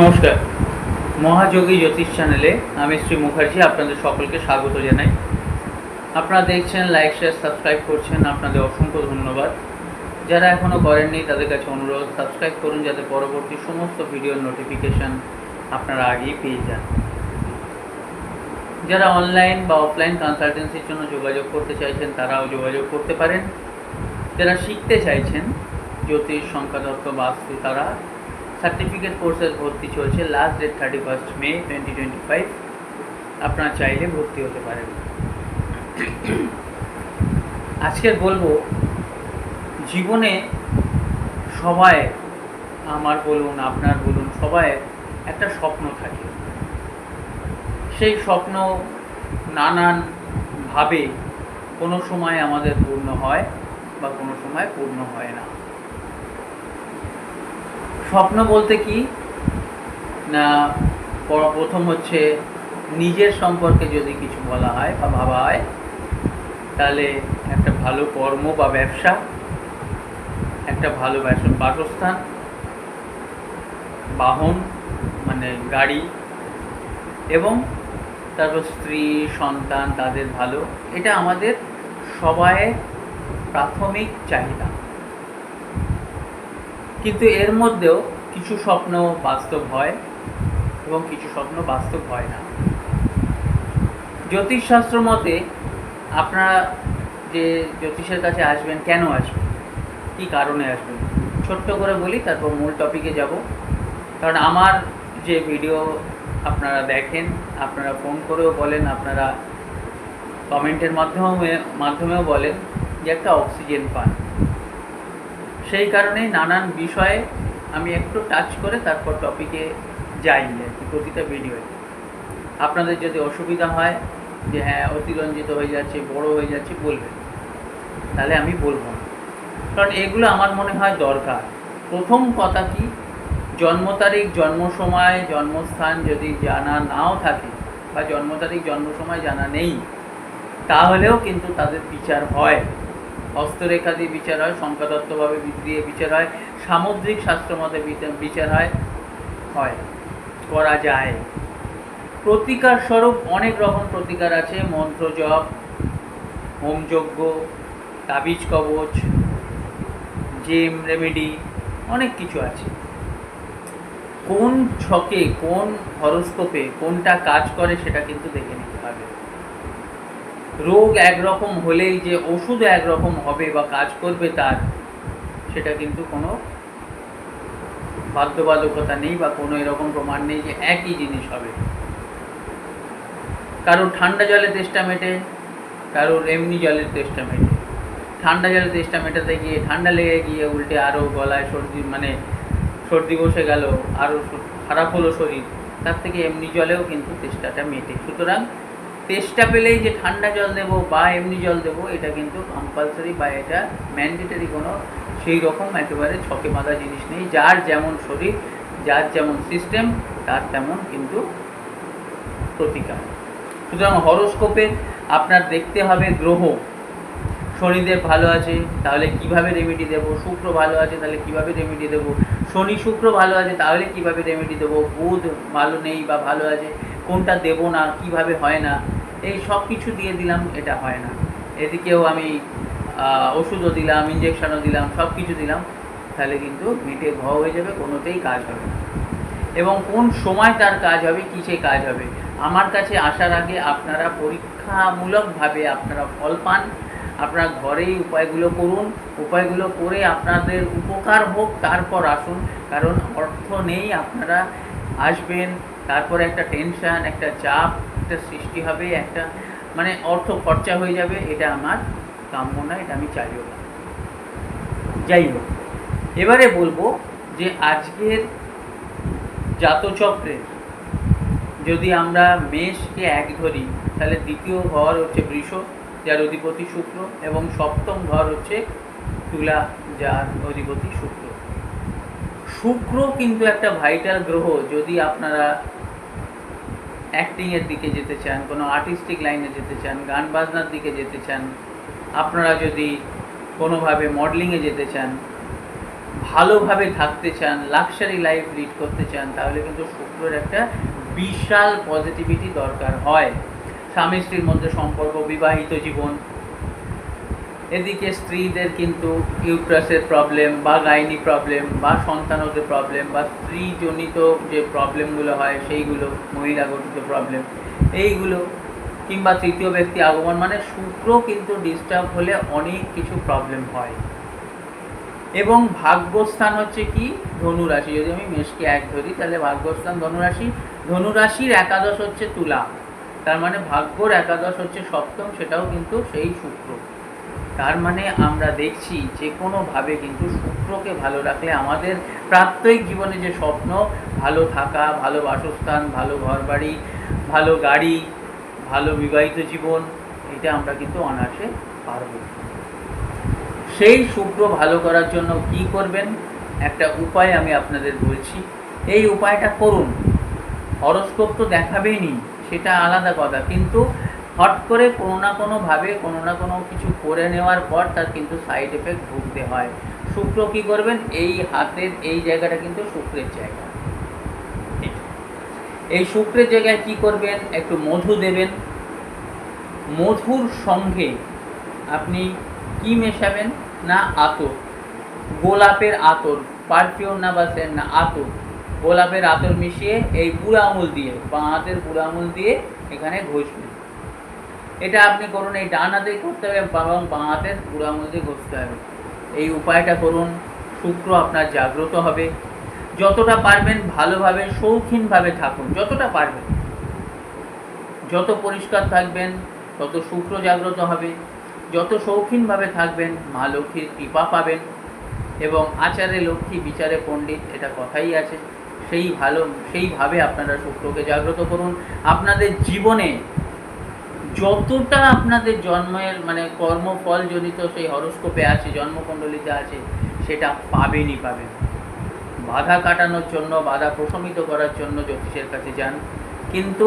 নমস্কার। মহাযোগী জ্যোতিষ চ্যানেলে আমি শ্রী মুখার্জি, আপনাদের সকলকে স্বাগত জানাই। আপনারা দেখছেন লাইক, শেয়ার, সাবস্ক্রাইব করছেন, আপনাদের অসংখ্য ধন্যবাদ। যারা এখনও করেননি, তাদের কাছে অনুরোধ, সাবস্ক্রাইব করুন যাতে পরবর্তী সমস্ত ভিডিওর নোটিফিকেশান আপনারা আগেই পেয়ে যান। যারা অনলাইন বা অফলাইন কনসালটেন্সির জন্য যোগাযোগ করতে চাইছেন, তারাও যোগাযোগ করতে পারেন। যারা শিখতে চাইছেন, জ্যোতিষ সংখ্যাতত্ত্ব বাস্তু তারা সার্টিফিকেট কোর্সের ভর্তি চলছে last date thirty first May twenty twenty five আপনারা চাইলে ভর্তি হতে পারেন। আজকের বলব, জীবনে সবাই আমার বলুন, আপনার বলুন, সবাই একটা স্বপ্ন থাকে। সেই স্বপ্ন নানানভাবে কোনো সময় আমাদের পূর্ণ হয় বা কোনো সময় পূর্ণ হয় না। স্বপ্ন বলতে কি? না প্রথম হচ্ছে নিজের সম্পর্কে যদি কিছু বলা হয় বা ভাবা হয়, তাহলে একটা ভালো কর্ম বা ব্যবসা, একটা ভালো বাস- বাসস্থান, বাহন মানে গাড়ি এবং তারপর স্ত্রী, সন্তান, তাদের ভালো, এটা আমাদের সবাই প্রাথমিক চাহিদা। কিন্তু এর মধ্যেও কিছু স্বপ্ন বাস্তব হয় এবং কিছু স্বপ্ন বাস্তব হয় না। জ্যোতিষশাস্ত্র মতে আপনারা যে জ্যোতিষের কাছে আসবেন, কেন আসবেন? কী কারণে আসবেন? ছোট্ট করে বলি, তারপর মূল টপিকে যাব। কারণ আমার যে ভিডিও আপনারা দেখেন, আপনারা ফোন করেও বলেন, আপনারা কমেন্টের মাধ্যমে, মাধ্যমেও বলেন যে একটা অক্সিজেন পান। সেই কারণেই নানান বিষয়ে আমি একটু টাচ করে তারপর টপিকে যাই আর কি, প্রতিটা ভিডিওয়ে আপনাদের যদি অসুবিধা হয় যে হ্যাঁ অতিরঞ্জিত হয়ে যাচ্ছে, বড় হয়ে যাচ্ছে, বলবেন। তাহলে আমি বলব কারণ এগুলো আমার মনে হয় দরকার। প্রথম কথা কি? জন্ম তারিখ, জন্ম সময়, জন্মস্থান যদি জানা নাও থাকে বা জন্ম তারিখ, জন্ম সময় জানা নেই, তাহলেও কিন্তু তাদের বিচার হয়। হস্তরেখা দিয়ে বিচার হয়, সংখ্যাতত্ত্বভাবে দিয়ে বিচার হয়, সামুদ্রিক শাস্ত্র মতে বিচার- বিচার হয় হয়, করা যায়। প্রতিকার স্বরূপ অনেক রকম প্রতিকার আছে, মন্ত্র জপ হোমযজ্ঞ তাবিজ কবচ জেম রেমেডি অনেক কিছু আছে। কোন ছকে, কোন হরস্কোপে কোনটা কাজ করে সেটা কিন্তু দেখে নিতে হবে। রোগ একরকম হলেই যে ওষুধ একরকম হবে বা কাজ করবে তার, সেটা কিন্তু কোনো বাধ্যবাধকতা নেই বা কোনো এরকম প্রমাণ নেই যে একই জিনিস হবে। কারোর ঠান্ডা জলে তেষ্টা মেটে, কারোর এমনি জলের তেষ্টা মেটে। ঠান্ডা জলের তেষ্টা মেটাতে গিয়ে ঠান্ডা লেগে গিয়ে উল্টে আরও গলায় সর্দি মানে সর্দি বসে গেল আরও খারাপ হলো শরীর, তার থেকে এমনি জলেও কিন্তু তেষ্টাটা মেটে। সুতরাং তেষ্টা পেলেই যে ঠান্ডা জল দেবো বা এমনি জল দেবো, এটা কিন্তু কম্পালসারি বা এটা ম্যান্ডেটারি কোনো সেই রকম একেবারে ছকে বাঁধা জিনিস নেই। যার যেমন শরীর, যার যেমন সিস্টেম তার তেমন কিন্তু প্রতিকার। সুতরাং হরোস্কোপে আপনার দেখতে হবে গ্রহ। শনিদেব ভালো আছে, তাহলে কীভাবে রেমেডি দেবো? শুক্র ভালো আছে, তাহলে কীভাবে রেমেডি দেবো? শনি শুক্র ভালো আছে, তাহলে কীভাবে রেমেডি দেবো? বুধ ভালো নেই বা ভালো আছে, কোনটা দেবো না, কীভাবে হয় না? এই সব কিছু দিয়ে দিলাম, এটা হয় না। এদিকেও আমি ওষুধও দিলাম ইঞ্জেকশনও দিলাম, সব কিছু দিলাম, তাহলে কিন্তু মিটে ঘ হয়ে যাবে, কোনোতেই কাজ হবে এবং কোন সময় তার কাজ হবে, কিসে কাজ হবে, আমার কাছে আসার আগে আপনারা পরীক্ষামূলকভাবে আপনারা ফল পান, আপনারা ঘরেই উপায়গুলো করুন, উপায়গুলো করে আপনাদের উপকার হোক, তারপর আসুন, কারণ অর্থ নেই, আপনারা আসবেন, তারপরে একটা টেনশন একটা চাপ একটা সৃষ্টি হবে, একটা মানে অর্থ খরচা হয়ে যাবে, এটা আমার কাম্য না এটা আমি চাইও না। যাই হোক, এবারে বলব যে আজকের জাতচক্রের যদি আমরা মেষকে এক ধরি, তাহলে দ্বিতীয় ঘর হচ্ছে বৃষ, যার অধিপতি শুক্র, এবং সপ্তম ঘর হচ্ছে তুলা, যার অধিপতি শুক্র। শুক্র কিন্তু একটা ভাইটাল গ্রহ, যদি আপনারা অ্যাক্টিংয়ের দিকে যেতে চান, কোনো আর্টিস্টিক লাইনে যেতে চান, গান বাজনার দিকে যেতে চান, আপনারা যদি কোনোভাবে মডেলিংয়ে যেতে চান, ভালোভাবে থাকতে চান লাক্সারি লাইফ লিড করতে চান, তাহলে কিন্তু শুক্রের একটা বিশাল পজিটিভিটি দরকার হয়। স্বামী স্ত্রীর মধ্যে সম্পর্ক, বিবাহিত জীবন এদিকে স্ত্রীদের কিন্তু ইউট্রাসের প্রবলেম বা গাইনি প্রবলেম বা সন্তানতে প্রবলেম বা স্ত্রীজনিত যে প্রবলেমগুলো হয়, সেইগুলো, মহিলা গঠিত প্রবলেম এইগুলো কিংবা তৃতীয় ব্যক্তি আগমন মানে শুক্র কিন্তু ডিস্টার্ব হলে অনেক কিছু প্রবলেম হয়। এবং ভাগ্যস্থান হচ্ছে কি? ধনুরাশি। যদি আমি মেষকে এক ধরি, তাহলে ভাগ্যস্থান ধনুরাশি। ধনুরাশির একাদশ হচ্ছে তুলা। তার মানে ভাগ্যর একাদশ হচ্ছে সপ্তম, সেটাও কিন্তু সেই শুক্র। তার মানে আমরা দেখছি যে কোনোভাবে কিন্তু শুক্রকে ভালো রাখলে আমাদের প্রাত্যহিক জীবনে যে স্বপ্ন, ভালো থাকা, ভালো বাসস্থান, ভালো ঘরবাড়ি, ভালো গাড়ি, ভালো বিবাহিত জীবন, এটা আমরা কিন্তু অনায়াসে পারব। সেই শুক্র ভালো করার জন্য কি করবেন? একটা উপায় আমি আপনাদের বলছি। এই উপায়টা করুন। হরস্কোপ তো দেখাবেনি সেটা আলাদা কথা। কিন্তু হট করে কোনো না কোনোভাবে, কোনো না কোনো কিছু করে নেওয়ার পর তার কিন্তু সাইড এফেক্ট ভুগতে হয়। শুক্র কি করবেন? এই হাতের, এই জায়গাটা কিন্তু শুক্রের জায়গা। এই শুক্রের জায়গায় কি করবেন? একটু মধু দেবেন। মধুর সঙ্গে আপনি কি মেশাবেন? না, আতর। গোলাপের আতর পারফিউম না বা না, আতর। গোলাপের আতর মিশিয়ে এই বুড়ো আঙুল দিয়ে, বাঁ হাতের বুড়ো আঙুল দিয়ে এখানে ঘষবেন। এটা আপনি করুন, এই ডান হাতেই করতে হবে এবং বাঁ হাতের বুড়ো দিয়ে ঘষতে হবে। এই উপায়টা করুন, শুক্র আপনার জাগ্রত হবে। যতটা পারবেন ভালোভাবে, শৌখিনভাবে থাকুন, যতটা পারবেন। যত পরিষ্কার থাকবেন, তত শুক্র জাগ্রত হবে। যত শৌখিনভাবে থাকবেন, মা লক্ষ্মীর কৃপা পাবেন এবং আচারে লক্ষ্মী, বিচারে পণ্ডিত, এটা কথাই আছে। সেই ভালো, সেইভাবে আপনারা শুক্রকে জাগ্রত করুন। আপনাদের জীবনে যতটা আপনাদের জন্মের মানে কর্মফল জনিত সেই হরস্কোপে আছে, জন্মকুণ্ডলিতে আছে, সেটা পাবেনই পাবেন। বাধা কাটানোর জন্য, বাধা প্রশমিত করার জন্য জ্যোতিষের কাছে যান। কিন্তু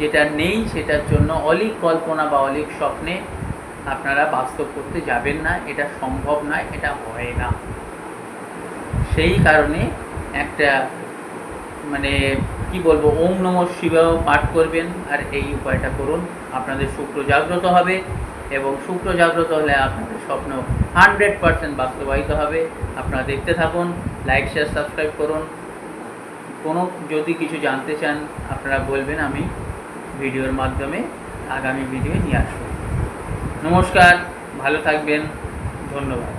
যেটা নেই সেটার জন্য অলিক কল্পনা বা অলিক স্বপ্নে আপনারা বাস্তব করতে যাবেন না, এটা সম্ভব নয়, এটা হয় না। সেই কারণে একটা মানে কি বলব, ওম নম শিবাও পাঠ করবেন আর এই উপায়টা করুন। আপনাদের শুক্র জাগ্রত হবে এবং শুক্র জাগ্রত হলে আপনাদের স্বপ্ন হান্ড্রেড পারসেন্ট বাস্তবায়িত হবে। আপনারা দেখতে থাকুন, লাইক, শেয়ার, সাবস্ক্রাইব করুন। কোনো যদি কিছু জানতে চান, আপনারা বলবেন আমি ভিডিওর মাধ্যমে আগামী ভিডিও নিয়ে আসব। নমস্কার, ভালো থাকবেন, ধন্যবাদ।